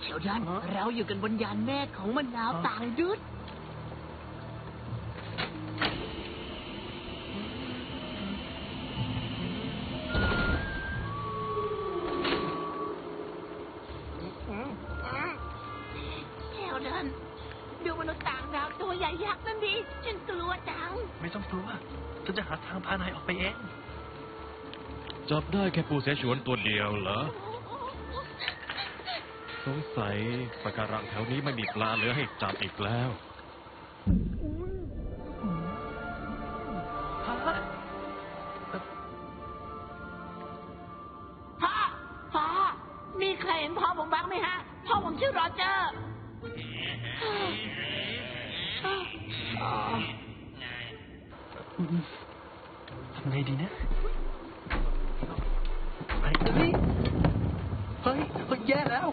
เชลดันฮะเราอยู่กันบนยานเมฆของมะนาวต่างดุดเชลดันดูมนุษย์ต่างดาวตัวใหญ่ยักษ์นั่นดิฉันกลัวจัง ไม่ต้องกลัวฉันจะหาทางพานายออกไปเอง จับได้แค่ปูเสฉวนตัวเดียวเหรอ สงสัยปะการังแถวนี้ไม่มีปลาเหลือให้จับอีกแล้ว พ่อ พ่อ มีใครเห็นพ่อผมบ้างไหมฮะ พ่อผมชื่อโรเจอร์อ๋อทำไงดีนะไปเฮ้ย เฮ้ย เฮ้ยแย่แล้ว